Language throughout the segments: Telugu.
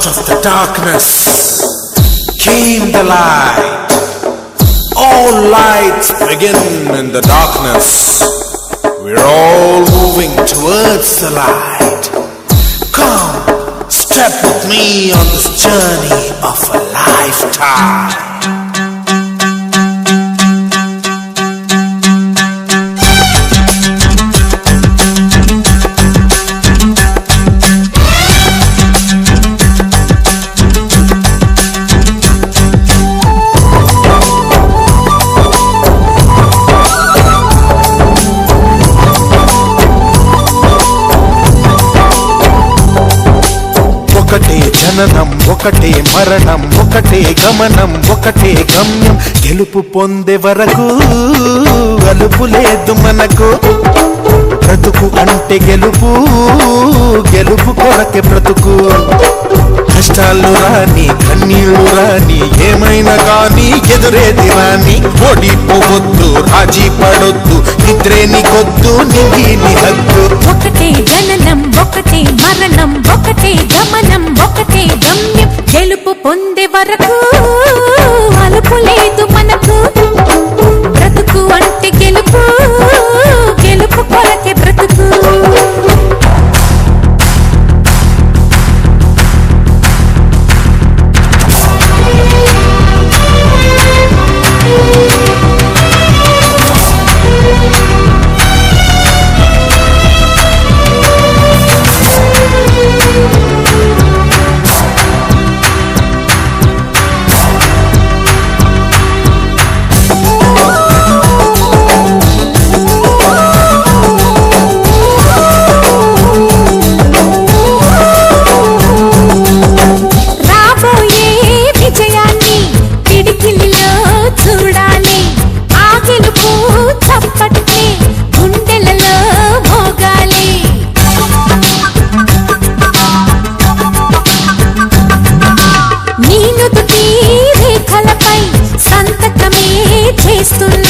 Out of the darkness came the light. All lights begin in the darkness. We're all moving towards the light. Come, step with me on this journey of a lifetime. ఒకటే జననం ఒకటే మరణం ఒకటే గమనం ఒకటే గమ్యం. గెలుపు పొందే వరకు అలుపు లేదు మనకు. బ్రతుకు అంటే గెలుపు గెలుపు కొరకే బ్రతుకు. కష్టాలు రాని కన్నీళ్ళు రాని ఏమైనా కానీ ఎదురేది రాని. ఓడిపోవద్దు రాజీ పడొద్దు నిద్రే నీకొద్దు నింగి నీ హద్దు. ఒకటే జననం ఒకటే మరణం ఒకటే గెలుపు పొందే వరకు esto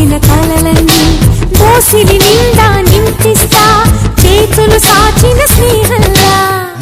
రాసిగ పోసిన కలలన్నీ దోసిలి నిండా నింపిస్తా చేతులు సాచిన స్నేహంలా.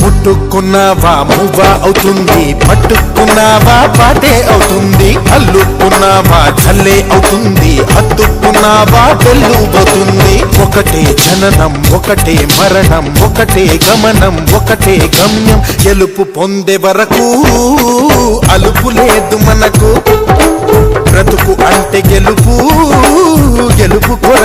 ముట్టుకున్నావా మువ్వ అవుతుంది పట్టుకున్నావా పాటే అవుతుంది అల్లుకున్నావా చల్లే అవుతుంది హత్తుకున్నావా వెల్లుబోతుంది ఒకటే జననం ఒకటే మరణం ఒకటే గమనం ఒకటే గమ్యం గెలుపు పొందే వరకు అలుపు లేదు మనకు. బ్రతుకు అంటే గెలుపు గెలుపు కొరకే